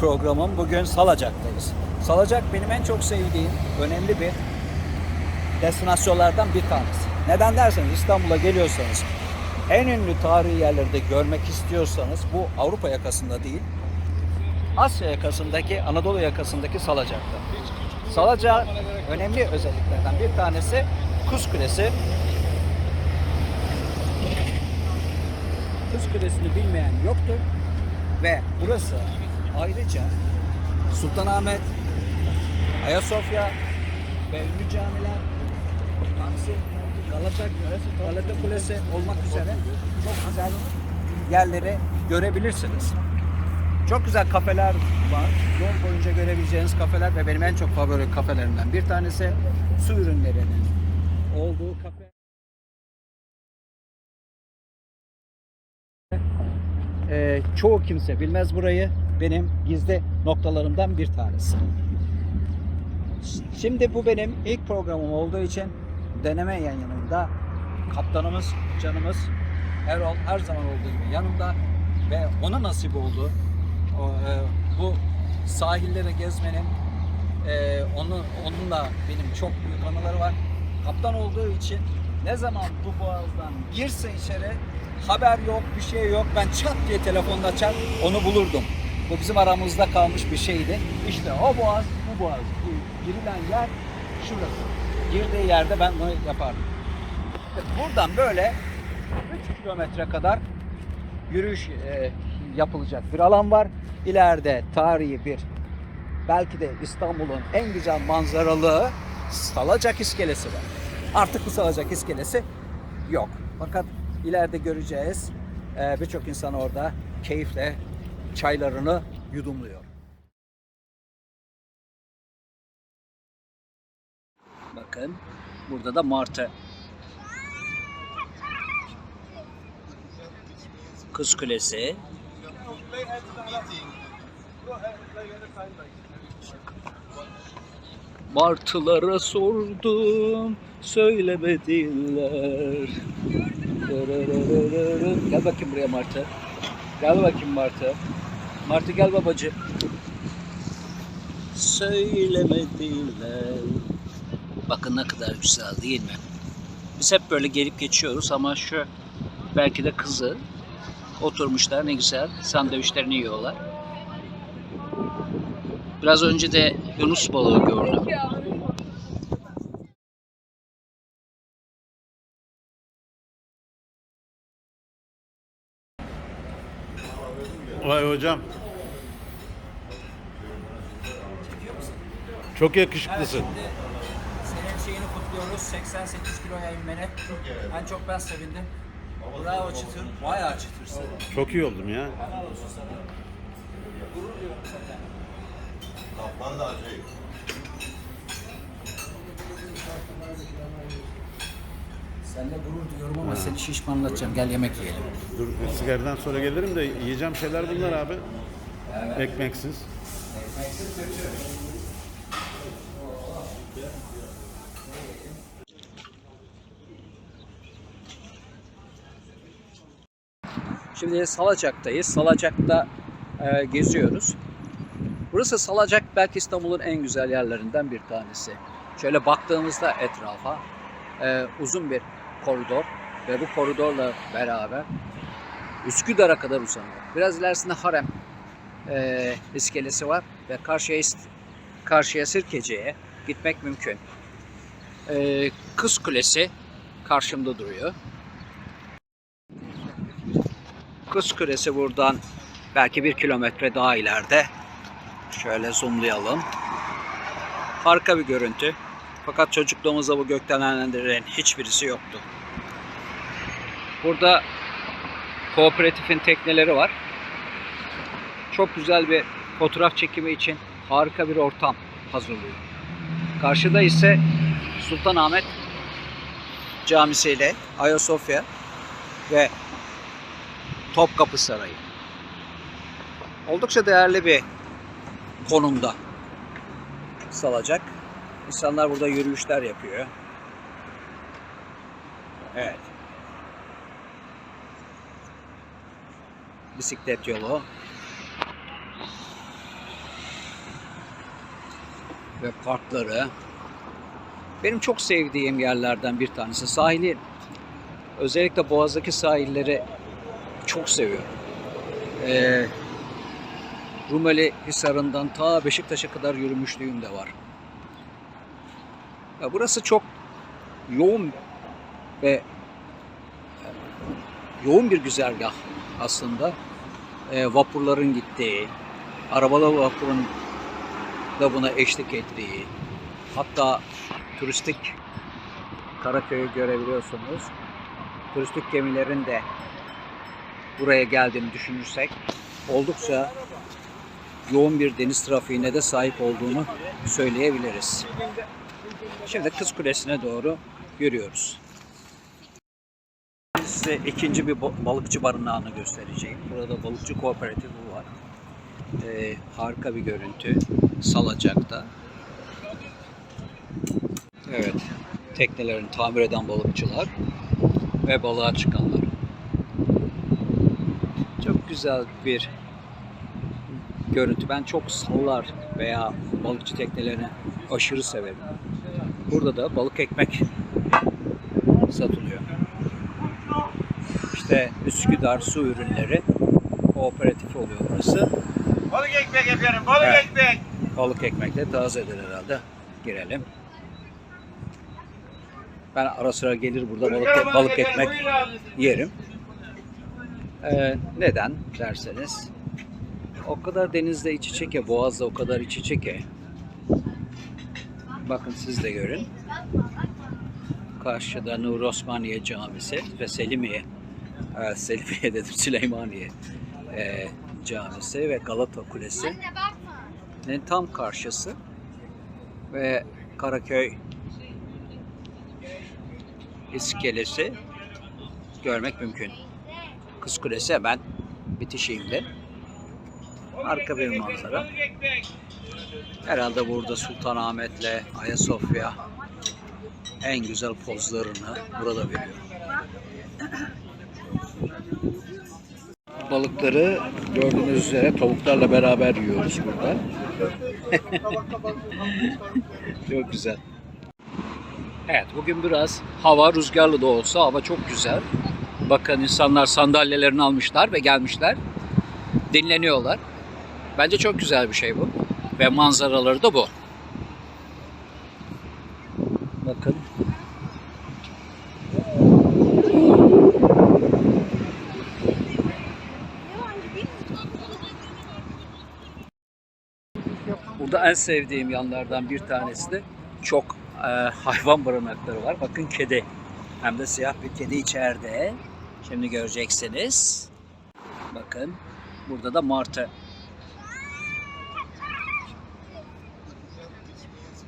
programım. Bugün Salacak'tayız. Salacak benim en çok sevdiğim önemli bir destinasyonlardan bir tanesi. Neden derseniz İstanbul'a geliyorsanız en ünlü tarihi yerleri de görmek istiyorsanız bu Avrupa yakasında değil Asya yakasındaki, Anadolu yakasındaki Salacak'ta. Salacak önemli özelliklerden bir tanesi Kuz Kulesi. Kuz Kulesi'ni bilmeyen yoktur. Ve burası ayrıca Sultanahmet, Ayasofya ve camiler, Taksim, Galata, Galata Kulesi olmak üzere çok güzel yerleri görebilirsiniz. Çok güzel kafeler var. Yol boyunca görebileceğiniz kafeler ve benim en çok favori kafelerimden bir tanesi su ürünlerinin olduğu kafe. Ee, çoğu kimse bilmez burayı. Benim gizli noktalarımdan bir tanesi. Şimdi bu benim ilk programım olduğu için deneme yayınında kaptanımız, canımız Erol her zaman olduğu gibi yanımda ve ona nasip oldu. E, bu sahilleri gezmenin e, onun onunla benim çok büyük anıları var. Kaptan olduğu için ne zaman bu boğazdan girse içeri haber yok, bir şey yok. Ben çat diye telefonda açar onu bulurdum. Bu bizim aramızda kalmış bir şeydi. İşte o boğaz, bu boğaz. Girilen yer şurası. Girdiği yerde ben bunu yapardım. Buradan böyle 3 kilometre kadar yürüyüş e, yapılacak bir alan var. İleride tarihi bir belki de İstanbul'un en güzel manzaralı Salacak iskelesi var. Artık bu Salacak iskelesi yok. Fakat ileride göreceğiz e, birçok insan orada keyifle çaylarını yudumluyor. Bakın burada da martı. Kız Kulesi. Martılara sordum, söylemediler. Gel bakayım buraya Martı. Gel bakayım Martı. Martı gel babacığım. Söylemediler. Bakın ne kadar güzel değil mi? Biz hep böyle gelip geçiyoruz ama şu belki de kızı oturmuşlar ne güzel sandviçlerini yiyorlar. Biraz önce de Yunus balığı gördüm. Vay hocam. Çok yakışıklısın. Senin şeyini kutluyoruz. 88 kiloya inmeni. En çok ben sevindim. Bravo çıtır. Bayağı çıtırsın. Çok iyi oldum ya. Helal olsun sana. Gurur duyuyorum senden. Kaplan da acayip. Seninle gurur duyuyorum ama seni şişmanlatacağım. Gel yemek yiyelim. Dur sigaradan sonra gelirim de yiyeceğim şeyler bunlar abi. Ekmeksiz. Şimdi Salacak'tayız. Salacak'ta e, geziyoruz. Burası Salacak belki İstanbul'un en güzel yerlerinden bir tanesi. Şöyle baktığımızda etrafa e, uzun bir koridor ve bu koridorla beraber Üsküdar'a kadar uzanıyor. Biraz ilerisinde Harem e, iskelesi var ve karşıya karşıya Sirkeci'ye gitmek mümkün. E, Kız Kulesi karşımda duruyor. Kız Kulesi buradan belki bir kilometre daha ileride. Şöyle zoomlayalım. Harika bir görüntü. Fakat çocukluğumuzda bu gökdelenlerin hiçbirisi yoktu. Burada kooperatifin tekneleri var. Çok güzel bir fotoğraf çekimi için harika bir ortam hazırlıyor. Karşıda ise Sultanahmet Camisi ile Ayasofya ve Topkapı Sarayı. Oldukça değerli bir konumda salacak. İnsanlar burada yürüyüşler yapıyor. Evet. Bisiklet yolu. ve parkları benim çok sevdiğim yerlerden bir tanesi. Sahili özellikle Boğaz'daki sahilleri çok seviyorum. Ee, Rumeli Hisarı'ndan ta Beşiktaş'a kadar yürümüşlüğüm de var. Ya burası çok yoğun ve yoğun bir güzergah aslında. E, vapurların gittiği, arabalı vapurun da buna eşlik ettiği, hatta turistik Karaköy'ü görebiliyorsunuz. Turistik gemilerin de buraya geldiğini düşünürsek oldukça yoğun bir deniz trafiğine de sahip olduğunu söyleyebiliriz. Şimdi Kız Kulesi'ne doğru yürüyoruz. Size ikinci bir ba- balıkçı barınağını göstereceğim. Burada balıkçı kooperatifi var. Ee, harika bir görüntü. Salacak'ta. Evet. Teknelerini tamir eden balıkçılar ve balığa çıkanlar. Çok güzel bir görüntü. Ben çok sallar veya balıkçı teknelerini aşırı severim. Burada da balık ekmek satılıyor. İşte Üsküdar Su Ürünleri Kooperatif oluyor burası. Balık ekmek yapıyorum, balık Evet. ekmek. Balık ekmek de tazedir herhalde. Girelim. Ben ara sıra gelir burada balık, balık ekmek buyurun abi. yerim. Ee, neden derseniz o kadar denizde iç içe ki, boğazda o kadar iç içe ki. Bakın siz de görün. Karşıda Nur Osmaniye Camisi ve Selimiye, e, Selimiye dedim Süleymaniye e, Camisi ve Galata Kulesi. Ne tam karşısı ve Karaköy iskelesi görmek mümkün. Kız Kulesi hemen bitişiğinde. Harika bir manzara. Herhalde burada Sultanahmet'le Ayasofya en güzel pozlarını burada veriyor. Balıkları gördüğünüz üzere tavuklarla beraber yiyoruz burada. çok güzel. Evet bugün biraz hava rüzgarlı da olsa hava çok güzel. Bakın insanlar sandalyelerini almışlar ve gelmişler. Dinleniyorlar. Bence çok güzel bir şey bu. Ve manzaraları da bu. Bakın. Burada en sevdiğim yanlardan bir tanesi de çok e, hayvan barınakları var. Bakın kedi. Hem de siyah bir kedi içeride. Şimdi göreceksiniz. Bakın. Burada da martı.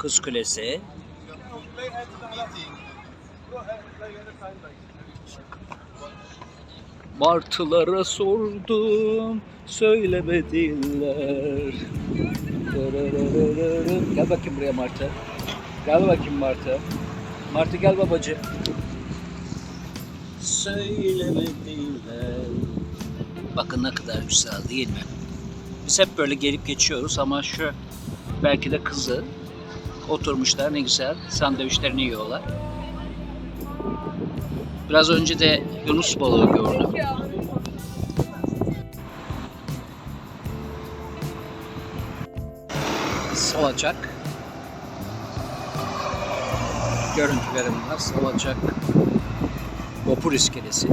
Kız Kulesi. Martılara sordum, söylemediler. Gel bakayım buraya Martı. Gel bakayım Martı. Martı gel babacı. Söylemediler. Bakın ne kadar güzel değil mi? Biz hep böyle gelip geçiyoruz ama şu belki de kızı oturmuşlar ne güzel sandviçlerini yiyorlar. Biraz önce de Yunus balığı gördüm. Salacak. Görüntülerim var. Salacak. Vapur iskelesi.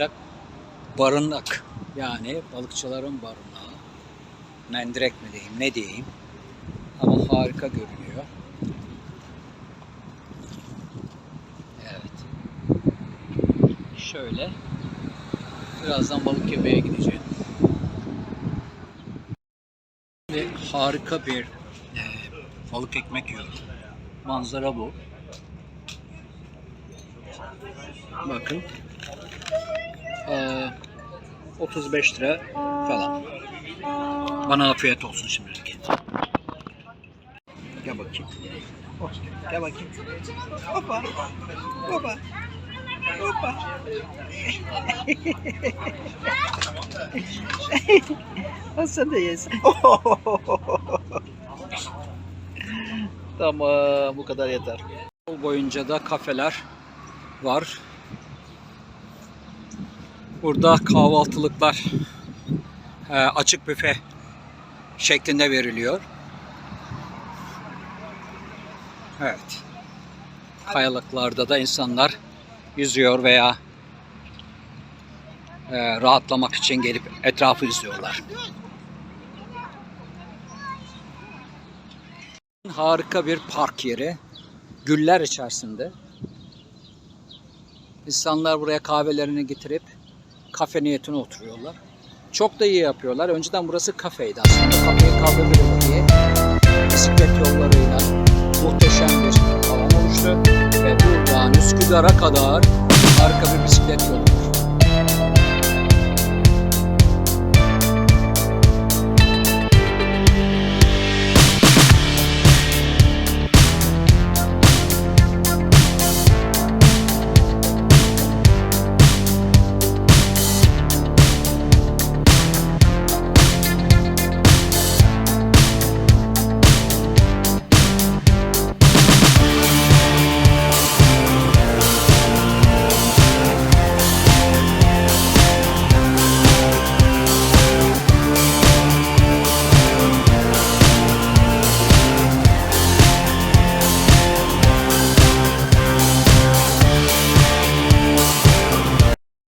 Kalacak barınak. Yani balıkçıların barınağı. Mendirek mi diyeyim ne diyeyim. Ama harika görünüyor. Evet. Şöyle. Birazdan balık yemeye gideceğim. Ve harika bir e, balık ekmek yiyorum. Manzara bu. Bakın. E, 35 lira falan. Bana afiyet olsun şimdilik. Gel bakayım. Gel bakayım. Hoppa. Hoppa. Al sen de yesin. tamam bu kadar yeter. Yol boyunca da kafeler var. Burada kahvaltılıklar e, açık büfe şeklinde veriliyor. Evet. Kayalıklarda da insanlar yüzüyor veya e, rahatlamak için gelip etrafı izliyorlar. Harika bir park yeri. Güller içerisinde. İnsanlar buraya kahvelerini getirip kafe niyetine oturuyorlar. Çok da iyi yapıyorlar. Önceden burası kafeydi aslında. Kafeye kaldırılır diye bisiklet yollarıyla muhteşem bir alan oluştu. Ve buradan Üsküdar'a kadar harika bir bisiklet yolu